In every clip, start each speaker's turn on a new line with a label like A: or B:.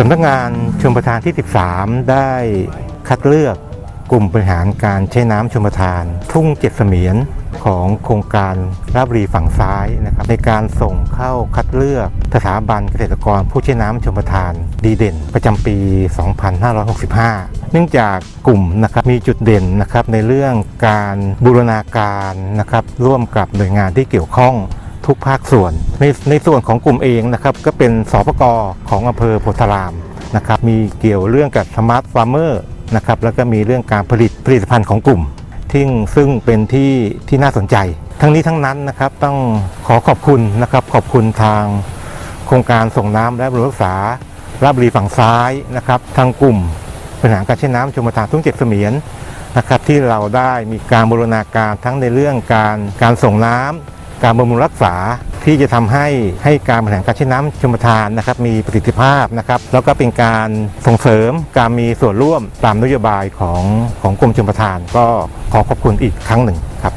A: สำนักงานชมประทานที่ 13 ได้คัดเลือกกลุ่มบริหารการใช้น้ำชมประทาน ทุ่งเจ็ดเสมียนของโครงการราบรีฝั่งซ้ายนะครับในการส่งเข้าคัดเลือกสถาบันเกษตรกรผู้ใช้น้ำชมประทาน ดีเด่น ประจำปี 2565 เนื่องจากกลุ่มนะครับมีจุดเด่นนะครับในเรื่องการบูรณาการนะครับร่วมกับหน่วยงานที่เกี่ยวข้อง ทุกภาคส่วน ในในส่วนของกลุ่มเองนะครับก็เป็นสปกของอำเภอโพธารามนะครับมีเกี่ยวเรื่องกับสมาร์ทฟาร์มเมอร์นะครับแล้วก็มีเรื่องการผลิตผลิตภัณฑ์ของกลุ่มที่ซึ่งเป็นที่ที่น่าสนใจ ทั้งนี้ทั้งนั้นนะครับต้องขอขอบคุณนะครับขอบคุณทางโครงการส่งน้ำและบรุงรักษาราบรีฝั่งซ้ายนะครับทางกลุ่มปัญหารการใช้น้ำชมประทานทุ่งเจ็ดเสมียนนะครับที่เราได้มีการบูรณาการทั้งในเรื่องการการส่งน้ำ การบำรุงรักษาที่จะทำให้ให้การบริหารการใช้น้ำชมทานนะครับมีประสิทธิภาพนะครับแล้วก็เป็นการส่งเสริมการมีส่วนร่วมตามนโยบายของของกรมชมทาน ก็ขอขอบคุณอีกครั้งหนึ่งครับ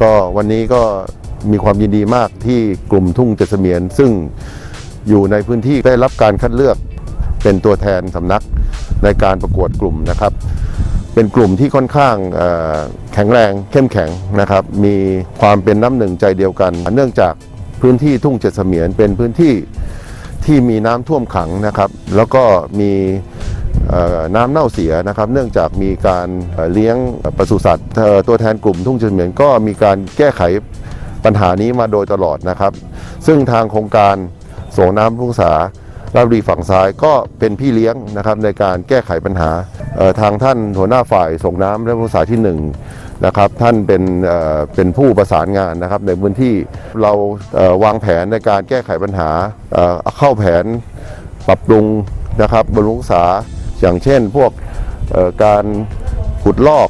B: ก็วันนี้ก็มีความยินดีมากที่กลุ่มทุ่งเจดเมียน ซึ่งอยู่ในพื้นที่ได้รับการคัดเลือกเป็นตัวแทนสำนักในการประกวดกลุ่มนะครับ เป็นกลุ่มที่ค่อนข้างแข็งแรงเข้มแข็งนะครับ มีความเป็นน้ำหนึ่งใจเดียวกัน เนื่องจากพื้นที่ทุ่งเจ็ดเสมียนเป็นพื้นที่ที่มีน้ำท่วมขังนะครับ แล้วก็มีน้ำเน่าเสียนะครับ เนื่องจากมีการเลี้ยงปศุสัตว์ตัวแทนกลุ่มทุ่งเจ็ดเสมียนก็มีการแก้ไขปัญหานี้มาโดยตลอดนะครับ ซึ่งทางโครงการส่งน้ำพุ่งษา ราบรีฝั่งซ้ายก็เป็นพี่เลี้ยงนะครับในการแก้ไขปัญหาทางท่านหัวหน้าฝ่ายส่งน้ำและพุ่งษาที่หนึ่งนะครับ ท่านเป็นเป็นผู้ประสานงานนะครับ ในพื้นที่เราเวางแผนในการแก้ไขปัญหาเเข้าแผนปรับปรุงนะครับบำรุงรักษาอย่างเช่นพวกการขุดลอก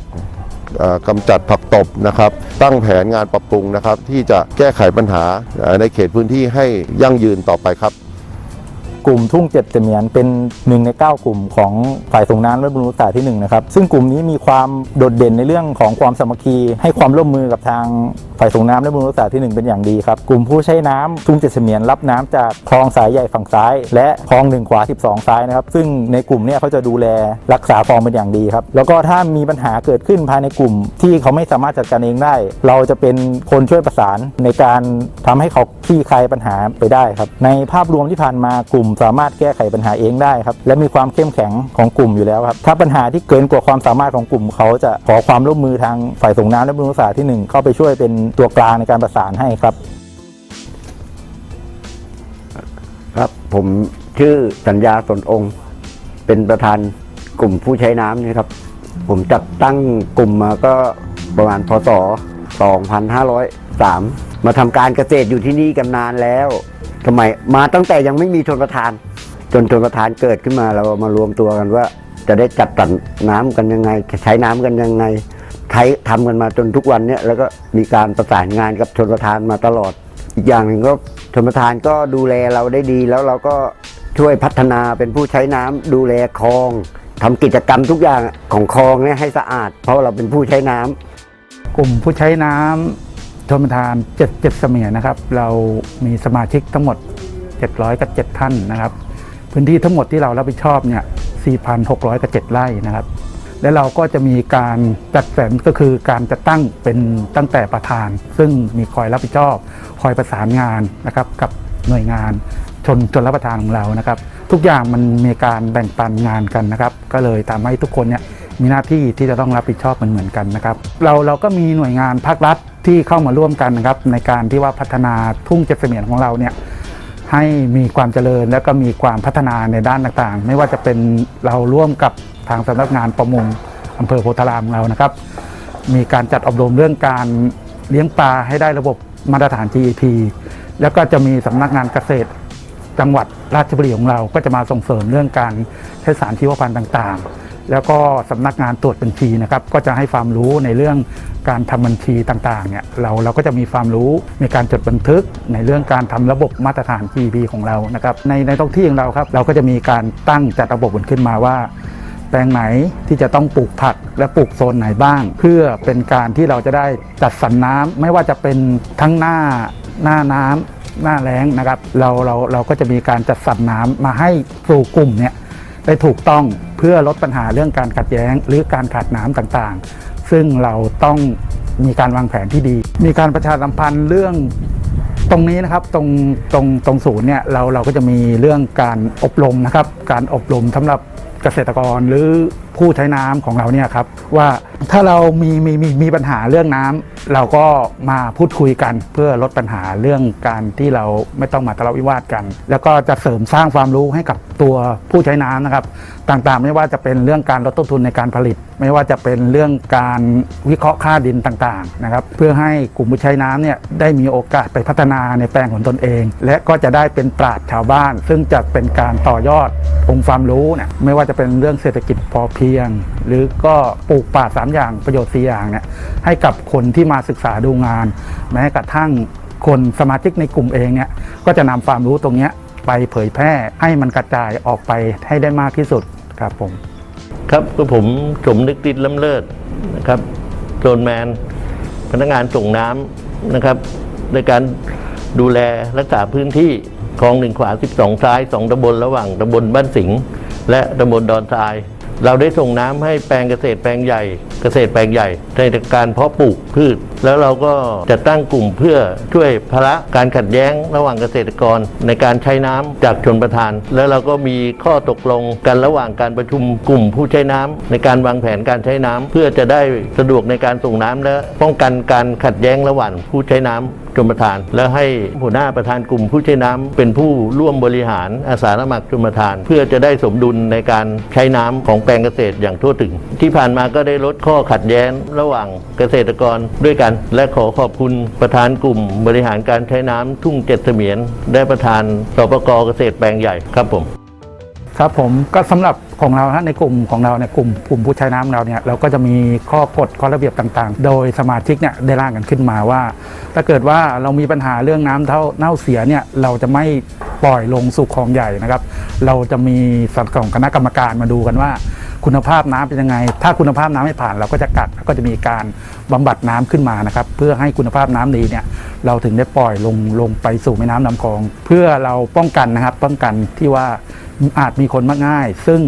B: กำจัดผักตบนะครับ ตั้งแผนงานปรับปรุงนะครับ ที่จะแก้ไขปัญหาในเขตพื้นที่ให้ยั่งยืนต่อไปครับ
C: กลุ่มทุ่งเจ็ดเสมียนเป็นหนึ่งใน 9 กลุ่มของฝ่ายส่งน้ำและบำรุงรักษาที่1นะครับซึ่งกลุ่มนี้มีความโดดเด่นในเรื่องของความสามัคคี ให้ความร่วมมือกับทางฝ่ายส่งน้ำและบำรุงรักษาที่ 1 เป็นอย่างดีครับ กลุ่มผู้ใช้น้ำทุ่งเจ็ดเสมียนรับน้ำจากคลองสายใหญ่ฝั่งซ้าย และคลองหนึ่งขวา 12 ซ้ายนะครับ ซึ่งในกลุ่มเนี้เขาจะดูแลรักษาคลองเป็นอย่างดีครับ แล้วก็ถ้ามีปัญหาเกิดขึ้นภายในกลุ่มที่เขาไม่สามารถจัดการเองได้ เราจะเป็นคนช่วยประสานในการทำให้เขาคลี่คลายปัญหาไปได้ครับ ในภาพรวมที่ผ่านมากลุ่มสามารถแก้ไขปัญหาเองได้ครับและมีความเข้มแข็งของกลุ่มอยู่แล้วครับถ้าปัญหาที่เกินกว่าความสามารถของกลุ่ม เขาจะขอความร่วมมือทางฝ่ายส่งน้ำและบำรุงรักษาที่หนึ่งเข้าไปช่วยเป็นตัวกลางในการประสานให้ครับ
D: ครับผมชื่อสัญญาสนองค์ เป็นประธานกลุ่มผู้ใช้น้ำนี่ครับ ผมจัดตั้งกลุ่มมาก็ประมาณพศ 2503 มาทำการเกษตรอยู่ที่นี่กันนานแล้ว ทำไมมาตั้งแต่ยังไม่มีชนประทาน จนชนประทานเกิดขึ้นมาเรามารวมตัวกันว่า จะได้จัดสรรน้ำกันยังไง ใช้น้ำกันยังไงใช้ทำกันมาจนทุกวันเนี้ยแล้วก็มีการประสานงานกับชนประทานมาตลอด อีกอย่างหนึ่งก็ชนประทานก็ดูแลเราได้ดี แล้วเราก็ช่วยพัฒนาเป็นผู้ใช้น้ำดูแลคลองทำกิจกรรมทุกอย่างของคลองเนี่ยให้สะอาด เพราะเราเป็นผู้ใช้น้ำ
E: กลุ่มผู้ใช้น้ำ ชนประทาน7 7เสมียนนะครับ เรามีสมาชิกทั้งหมด 700 กับ 7 ท่านนะครับ พื้นที่ทั้งหมดที่เรารับผิดชอบเนี่ย 4,600 กับ 7 ไร่นะครับ และเราก็จะมีการจัดแฝงก็คือการจัดตั้งเป็นตั้งแต่ประธาน ซึ่งมีคอยรับผิดชอบ คอยประสานงานนะครับกับหน่วยงานชนชนรับประทานของเรานะครับ ทุกอย่างมันมีการแบ่งปันงานกันนะครับ ก็เลยทำให้ทุกคนเนี่ยมีหน้าที่ที่จะต้องรับผิดชอบเหมือนเหมือนกันนะครับ เราเราก็มีหน่วยงานภาครัฐ ที่เข้ามาร่วมกันนะครับในการที่ว่าพัฒนาทุ่งเจ็ดเสมียนของเราเนี่ยให้มีความเจริญและก็มีความพัฒนาในด้านต่างๆ ไม่ว่าจะเป็นเราร่วมกับทางสำนักงานประมงอำเภอโพธารามของเรานะครับ มีการจัดอบรมเรื่องการเลี้ยงปลาให้ได้ระบบมาตรฐาน GEP แล้วก็จะมีสำนักงานเกษตรจังหวัดราชบุรีของเรา ก็จะมาส่งเสริมเรื่องการใช้สารชีวพันธุ์ต่างๆ แล้วก็สำนักงานตรวจบัญชีนะครับก็จะให้ความรู้ในเรื่องการทำบัญชีต่างๆเนี่ยเราเราก็จะมีความรู้มีการจดบันทึกในเรื่องการทำระบบมาตรฐาน GEP ของเรานะครับในในท้องที่ของเราครับเราก็จะมีการตั้งจัดระบบมันขึ้นมาว่าแปลงไหนที่จะต้องปลูกผักและปลูกโซนไหนบ้าง เพื่อเป็นการที่เราจะได้จัดสรรน้ำไม่ว่าจะเป็นทั้งหน้าหน้าน้ำหน้าแล้งนะครับ เราเราเราก็จะมีการจัดสรรน้ำมาให้สู่กลุ่มเนี่ย ได้ถูกต้องเพื่อลดปัญหาเรื่องการขัดแย้ง หรือการขาดน้ำต่างๆ ซึ่งเราต้องมีการวางแผนที่ดี มีการประชาสัมพันธ์เรื่องตรงนี้นะครับตรงตรงตรงศูนย์เนี่ยเราเราก็จะมีเรื่องการอบรมนะครับ การอบรมสำหรับเกษตรกรหรือผู้ใช้น้ำของเราเนี่ยครับว่า ถ้าเรามีมีมีมีปัญหาเรื่องน้ำเราก็มาพูดคุยกันเพื่อลดปัญหาเรื่องการที่เราไม่ต้องมาทะเลาะวิวาทกัน แล้วก็จะเสริมสร้างความรู้ให้กับตัวผู้ใช้น้ำนะครับ ต่างๆ ไม่ว่าจะเป็นเรื่องการลดต้นทุนในการผลิต ไม่ว่าจะเป็นเรื่องการวิเคราะห์ค่าดินต่างๆนะครับ เพื่อให้กลุ่มผู้ใช้น้ำเนี่ยได้มีโอกาสไปพัฒนาในแปลงของตนเอง และก็จะได้เป็นปราชญ์ชาวบ้าน ซึ่งจะเป็นการต่อยอดองค์ความรู้เนี่ยไม่ว่าจะเป็นเรื่องเศรษฐกิจพอเพียง หรือก็ปลูกป่าสามอย่างประโยชน์สี่อย่างเนี่ยให้กับคนที่มาศึกษาดูงาน แม้กระทั่งคนสมาชิกในกลุ่มเองเนี่ยก็จะนำความรู้ตรงนี้ไปเผยแพร่ให้มันกระจายออกไปให้ได้มากที่สุดครับผม
F: ครับก็ผมสมนึกติดล้ำเลิศนะครับโซนแมน พนักงานส่งน้ำนะครับในการดูแลรักษาพื้นที่คลองหนึ่งขวา 12 ซ้าย 2ตำบลระหว่างตำบลบ้านสิงห์และตำบลดอนทราย เราได้ส่งน้ำให้แปลงเกษตรแปลงใหญ่ เกษตรแปลงใหญ่ในการเพาะปลูกพืช แล้วเราก็จะตั้งกลุ่มเพื่อช่วยภาระการขัดแย้งระหว่างเกษตรกรในการใช้น้ำจากชนประทาน แล้วเราก็มีข้อตกลงกันระหว่างการประชุมกลุ่มผู้ใช้น้ำในการวางแผนการใช้น้ำเพื่อจะได้สะดวกในการส่งน้ำและป้องกันการขัดแย้งระหว่างผู้ใช้น้ำชมประทาน แล้วให้หัวหน้าประธานกลุ่มผู้ใช้น้ำเป็นผู้ร่วมบริหารอาสาสมัครชมประทาน เพื่อจะได้สมดุลในการใช้น้ำของแปลงเกษตรอย่างทั่วถึง ที่ผ่านมาก็ได้ลดข้อขัดแย้งระหว่างเกษตรกรด้วยกัน และขอขอบคุณประธานกลุ่ม บริหารการใช้น้ำทุ่งเจ็ดเสมียนได้ประธานสปกเกษตรแปลงใหญ่ครับผม
E: ครับผมก็สำหรับของเราในกลุ่มของเราเนี่ยกลุ่มกลุ่มผู้ใช้น้ำเราเนี่ยเราก็จะมีข้อกฎข้อระเบียบต่างๆ โดยสมาชิกเนี่ยได้ร่างกันขึ้นมาว่า ถ้าเกิดว่าเรามีปัญหาเรื่องน้ำเท่าเน่าเสียเนี่ยเราจะไม่ปล่อยลงสู่คลองใหญ่นะครับ เราจะมีสัดของคณะกรรมการมาดูกันว่า คุณภาพน้ำเป็นยังไง ถ้าคุณภาพน้ำไม่ผ่านเราก็จะกัดก็จะมีการบำบัดน้ำขึ้นมานะครับเพื่อให้คุณภาพน้ำดีเนี่ยเราถึงได้ปล่อยลงลงไปสู่แม่น้ำลำคลอง เพื่อเราป้องกันนะครับป้องกันที่ว่าอาจมีคนมักง่าย ซึ่ง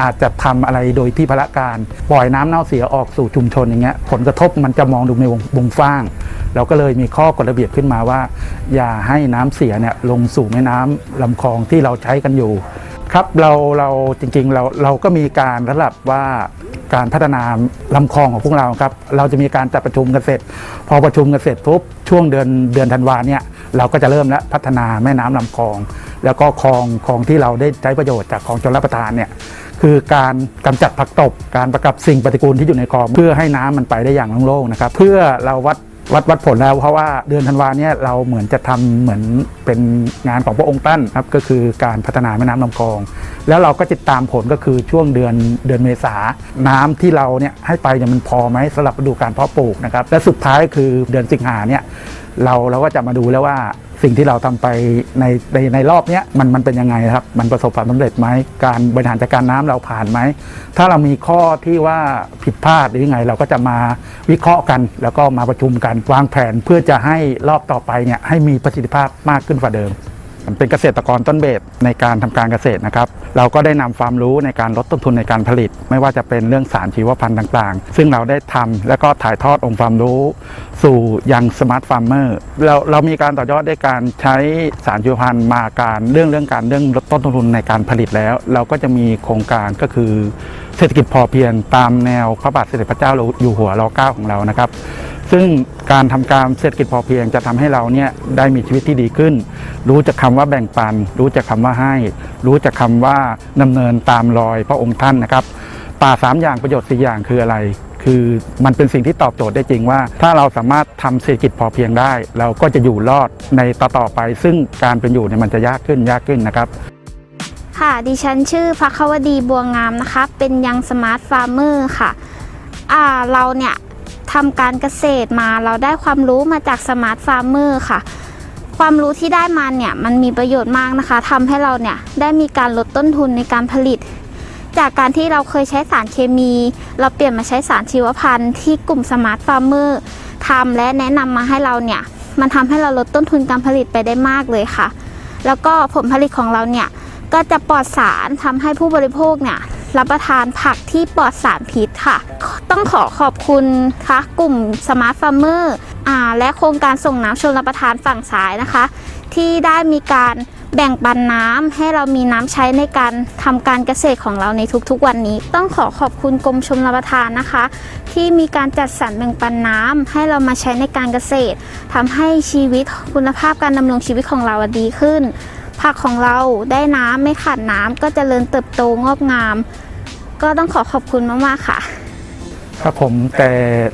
E: อาจจะทำอะไรโดยที่พละการ ปล่อยน้ำเน่าเสียออกสู่ชุมชนอย่างเงี้ยผลกระทบมันจะมองดูในวงวงฟ้าง เราก็เลยมีข้อกฎระเบียบขึ้นมาว่า อย่าให้น้ำเสียเนี่ยลงสู่แม่น้ำลำคลองที่เราใช้กันอยู่ ครับเราเราจริงๆเราเราก็มีการระดับว่าการพัฒนาลำคลองของพวกเราครับ เราจะมีการจัดประชุมกันเสร็จ พอประชุมกันเสร็จปุ๊บช่วงเดือนเดือนธันวาเนี่ยเราก็จะเริ่มแล้วพัฒนาแม่น้ำลำคลอง แล้วก็คลองคลองที่เราได้ใช้ประโยชน์จากคลองชลประทานเนี่ยคือการกำจัดผักตบ การประกับสิ่งปฏิกูลที่อยู่ในคลอง เพื่อให้น้ำมันไปได้อย่างโล่งๆนะครับ เพื่อเราวัด วัดวัดผลแล้วเพราะว่าเดือนธันวาเนี่ยเราเหมือนจะทำเหมือนเป็นงานของพระองค์ตั้นครับก็คือการพัฒนาแม่น้ำลำคลอง แล้วเราก็ติดตามผลก็คือช่วงเดือนเดือนเมษาน้ำที่เราเนี่ยให้ไปเนี่ยมันพอไหมสำหรับฤดูการเพาะปลูกนะครับและสุดท้ายคือเดือนสิงหาเนี่ย เราเราก็จะมาดูแล้วว่าสิ่งที่เราทำไปในในในรอบเนี้ยมันมันเป็นยังไงครับ มันประสบความสำเร็จไหมการบริหารจัดการน้ำเราผ่านไหม ถ้าเรามีข้อที่ว่าผิดพลาดหรือยังไง เราก็จะมาวิเคราะห์กัน แล้วก็มาประชุมกันวางแผนเพื่อจะให้รอบต่อไปเนี่ยให้มีประสิทธิภาพมากขึ้นกว่าเดิม เป็นเกษตรกรต้นแบบในการทำการเกษตรนะครับ เราก็ได้นำความรู้ในการลดต้นทุนในการผลิต ไม่ว่าจะเป็นเรื่องสารชีวพันธุ์ต่างๆ ซึ่งเราได้ทำแล้วก็ถ่ายทอดองค์ความรู้ สู่ยังสมาร์ทฟาร์มเมอร์เราเรามีการต่อยอดด้วยการใช้สารชีวพันธุ์มาการเรื่องเรื่องการเรื่องลดต้นทุนในการผลิตแล้ว เราก็จะมีโครงการก็คือเศรษฐกิจพอเพียงตามแนวพระบาทสมเด็จพระเจ้าอยู่หัวรเก้าของเรานะครับ ซึ่งการทำการเศรษฐกิจพอเพียงจะทำให้เราเนี่ยได้มีชีวิตที่ดีขึ้น รู้จักคำว่าแบ่งปัน รู้จักคำว่าให้ รู้จักคำว่าดำเนินตามรอยพระองค์ท่านนะครับป่าสามอย่างประโยชน์สี่อย่างคืออะไร คือมันเป็นสิ่งที่ตอบโจทย์ได้จริงว่า ถ้าเราสามารถทำเศรษฐกิจพอเพียงได้ เราก็จะอยู่รอดในต่อๆไป ซึ่งการเป็นอยู่เนี่ยมันจะยากขึ้นยากขึ้นนะครับ
G: ค่ะ ดิฉันชื่อพักควดีบัวงามนะคะ เป็นยังสมาร์ทฟาร์มเมอร์ค่ะ อ่า เราเนี่ย ทำการเกษตรมาเราได้ความรู้มาจากสมาร์ทฟาร์มเมอร์ค่ะ ความรู้ที่ได้มาเนี่ยมันมีประโยชน์มากนะคะทำให้เราเนี่ยได้มีการลดต้นทุนในการผลิต จากการที่เราเคยใช้สารเคมี เราเปลี่ยนมาใช้สารชีวพันธุ์ที่กลุ่มสมาร์ทฟาร์มเมอร์ทำและแนะนำมาให้เราเนี่ยมันทำให้เราลดต้นทุนการผลิตไปได้มากเลยค่ะ แล้วก็ผลผลิตของเราเนี่ยก็จะปลอดสารทำให้ผู้บริโภคเนี่ย รับประทานผักที่ปลอดสารพิษค่ะ ต้องขอขอบคุณค่ะกลุ่มสมาร์ทฟาร์มเมอร์และโครงการส่งน้ำชนรับประทานฝั่งซ้ายนะคะ ที่ได้มีการแบ่งปันน้ำให้เรามีน้ำใช้ในการทำการเกษตรของเราในทุกๆ วันนี้ ต้องขอขอบคุณกรมชมรับประทานนะคะ ที่มีการจัดสรรแบ่งปันน้ำให้เรามาใช้ในการเกษตรทำให้ชีวิตคุณภาพการดำรงชีวิตของเราดีขึ้น ผักของเราได้น้ำไม่ขาดน้ำก็จเจริญเติบโตงอกงาม ก็ต้องขอขอบคุณมากๆค่ะ
E: ครับผมแต่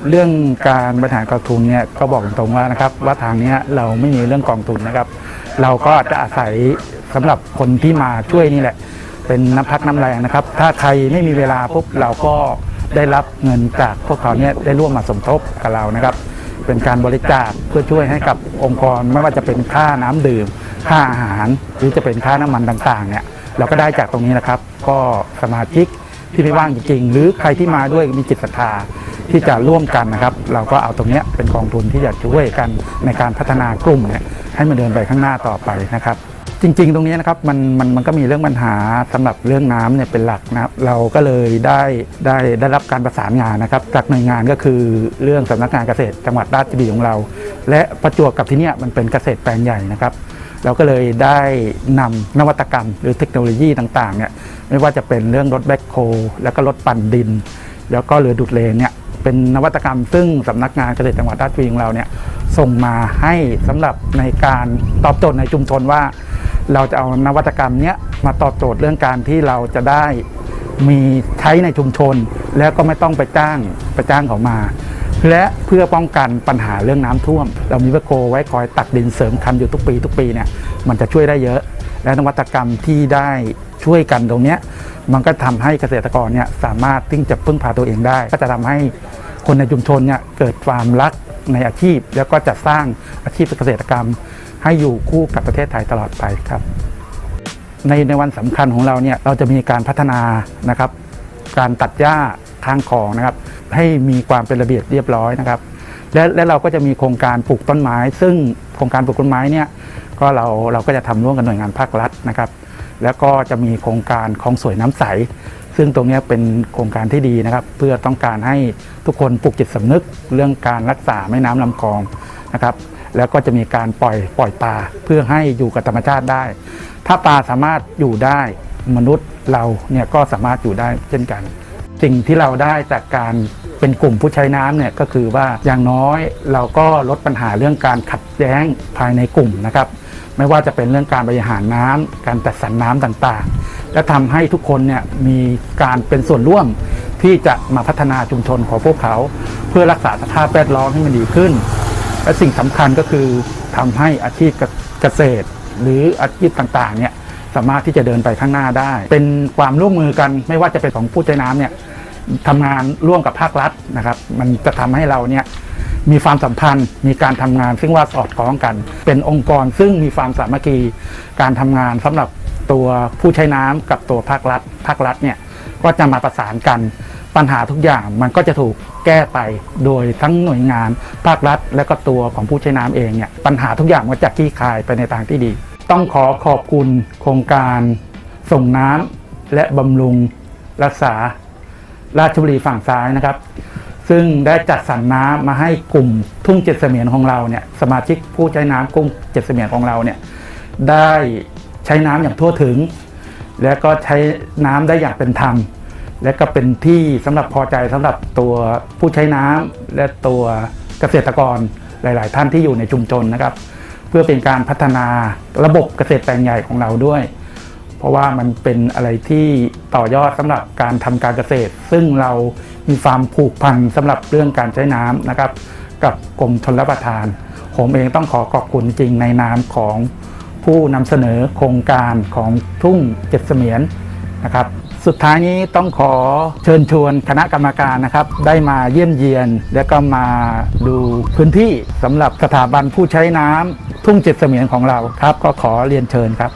E: เรื่องการบริหารกองทุนเนี่ยก็บอกตรงว่านะครับว่าทางนี้เราไม่มีเรื่องกองทุนนะครับ เราก็จะอาศัยสำหรับคนที่มาช่วยนี่แหละ เป็นน้ำพักน้ำแรงนะครับ ถ้าใครไม่มีเวลาปุ๊บเราก็ได้รับเงินจากพวกเขาเนี่ยได้ร่วมมาสมทบกับเรานะครับ เป็นการบริจาคเพื่อช่วยให้กับองค์กรไม่ว่าจะเป็นค่าน้ำดื่ม ค่าอาหารหรือจะเป็นค่าน้ำมันต่างๆเนี่ยเราก็ได้จากตรงนี้นะครับ ก็สมาชิกที่ไม่ว่างจริงๆ หรือใครที่มาด้วยมีจิตศรัทธาที่จะร่วมกันนะครับ เราก็เอาตรงนี้เป็นกองทุนที่จะช่วยกันในการพัฒนากลุ่มเนี่ยให้มันเดินไปข้างหน้าต่อไปนะครับ จริง ๆ ตรงนี้นะครับมันมันมันก็มีเรื่องปัญหาสำหรับเรื่องน้ำเนี่ยเป็นหลักนะครับ เราก็เลยได้ได้ได้รับการประสานงานนะครับ จากหน่วยงานก็คือเรื่องสำนักงานเกษตรจังหวัดราชบุรีของเรา และประจวบกับที่เนี่ยมันเป็นเกษตรแปลงใหญ่นะครับ เราก็เลยได้นำนวัตกรรม หรือเทคโนโลยีต่างๆเนี่ยไม่ว่าจะเป็นเรื่องรถแบ็คโฮแล้วก็รถปั่นดิน แล้วก็เรือดูดเลนเนี่ยเป็นนวัตกรรม ซึ่งสำนักงานเกษตรจังหวัดราชบุรีของเราเนี่ยส่งมาให้สำหรับในการตอบโจทย์ในชุมชนว่า เราจะเอานวัตกรรมเนี้ยมาตอบโจทย์เรื่องการที่เราจะได้มีใช้ในชุมชน แล้วก็ไม่ต้องไปจ้างไปจ้างเขามา และเพื่อป้องกันปัญหาเรื่องน้ำท่วม เรามีแบคโคไว้คอยตักดินเสริมคันอยู่ทุกปี ทุกปีเนี่ยมันจะช่วยได้เยอะ และนวัตกรรมที่ได้ช่วยกันตรงเนี้ยมันก็ทำให้เกษตรกรเนี่ยสามารถที่จะพึ่งพาตัวเองได้ ก็จะทำให้คนในชุมชนเนี่ยเกิดความรักในอาชีพ แล้วก็จะสร้างอาชีพเกษตรกรรม ให้อยู่คู่กับประเทศไทยตลอดไปครับ ในในวันสำคัญของเราเนี่ยเราจะมีการพัฒนานะครับ การตัดหญ้าทางของนะครับ ให้มีความเป็นระเบียบเรียบร้อยนะครับ และและเราก็จะมีโครงการปลูกต้นไม้ ซึ่งโครงการปลูกต้นไม้เนี่ยก็เราเราก็จะทำร่วมกับหน่วยงานภาครัฐนะครับ แล้วก็จะมีโครงการของสวยน้ำใส ซึ่งตรงนี้เป็นโครงการที่ดีนะครับ เพื่อต้องการให้ทุกคนปลูกจิตสำนึกเรื่องการรักษาแม่น้ำลำคลองนะครับแล้วก็จะมีการปล่อยปล่อยปลาเพื่อให้อยู่กับธรรมชาติได้ ถ้าปลาสามารถอยู่ได้มนุษย์เราเนี่ยก็สามารถอยู่ได้เช่นกัน สิ่งที่เราได้จากการ เป็นกลุ่มผู้ใช้น้ำเนี่ยก็คือว่าอย่างน้อยเราก็ลดปัญหาเรื่องการขัดแย้งภายในกลุ่มนะครับ ไม่ว่าจะเป็นเรื่องการบริหารน้ำการจัดสรรน้ำต่างๆ และทำให้ทุกคนเนี่ยมีการเป็นส่วนร่วมที่จะมาพัฒนาชุมชนของพวกเขา เพื่อรักษาสภาพแวดล้อมให้มันดีขึ้น และสิ่งสำคัญก็คือทำให้อาชีพเกษตร หรืออาชีพต่างๆเนี่ยสามารถที่จะเดินไปข้างหน้าได้ เป็นความร่วมมือกันไม่ว่าจะเป็นของผู้ใช้น้ำเนี่ย ทำงานร่วมกับภาครัฐนะครับ มันจะทำให้เราเนี่ยมีความสัมพันธ์ มีการทำงาน ซึ่งว่าสอดคล้องกัน เป็นองค์กรซึ่งมีความสามัคคีการทำงานสำหรับตัวผู้ใช้น้ำกับตัวภาครัฐ ภาครัฐเนี่ยก็จะมาประสานกันปัญหาทุกอย่างมันก็จะถูกแก้ไปโดยทั้งหน่วยงาน ภาครัฐ และก็ตัวของผู้ใช้น้ำเองเนี่ยปัญหาทุกอย่างมันจะคลี่คลายไปในทางที่ดี ต้องขอขอบคุณโครงการส่งน้ำและบำรุงรักษา ราชบุรีฝั่งซ้ายนะครับ ซึ่งได้จัดสรรน้ำมาให้กลุ่มทุ่งเจ็ดเสมียนของเราเนี่ยสมาชิกผู้ใช้น้ำกลุ่มเจ็ดเสมียนของเราเนี่ยได้ใช้น้ำอย่างทั่วถึง และก็ใช้น้ำได้อย่างเป็นธรรม และก็เป็นที่สำหรับพอใจสำหรับตัวผู้ใช้น้ำและตัวเกษตรกรหลาย ๆ ท่านที่อยู่ในชุมชนนะครับ เพื่อเป็นการพัฒนาระบบเกษตรแปลงใหญ่ของเราด้วย ราะว่ามันเป็นอะไรที่ต่อยอดสำหรับการทำการเกษตร ซึ่งเรามีความผูกพันสำหรับเรื่องการใช้น้ำนะครับ กับกรมชนรับประทาน ผมเองต้องขอขอบคุณจริงในนามของผู้นำเสนอโครงการของทุ่งเจ็ดเสมียนนะครับสุดท้ายนี้ต้องขอเชิญชวนคณะกรรมการนะครับ ได้มาเยี่ยมเยียน และก็มาดูพื้นที่สำหรับสถาบันผู้ใช้น้ำทุ่งเจ็ดเสมียนของเราครับ ก็ขอเรียนเชิญครับ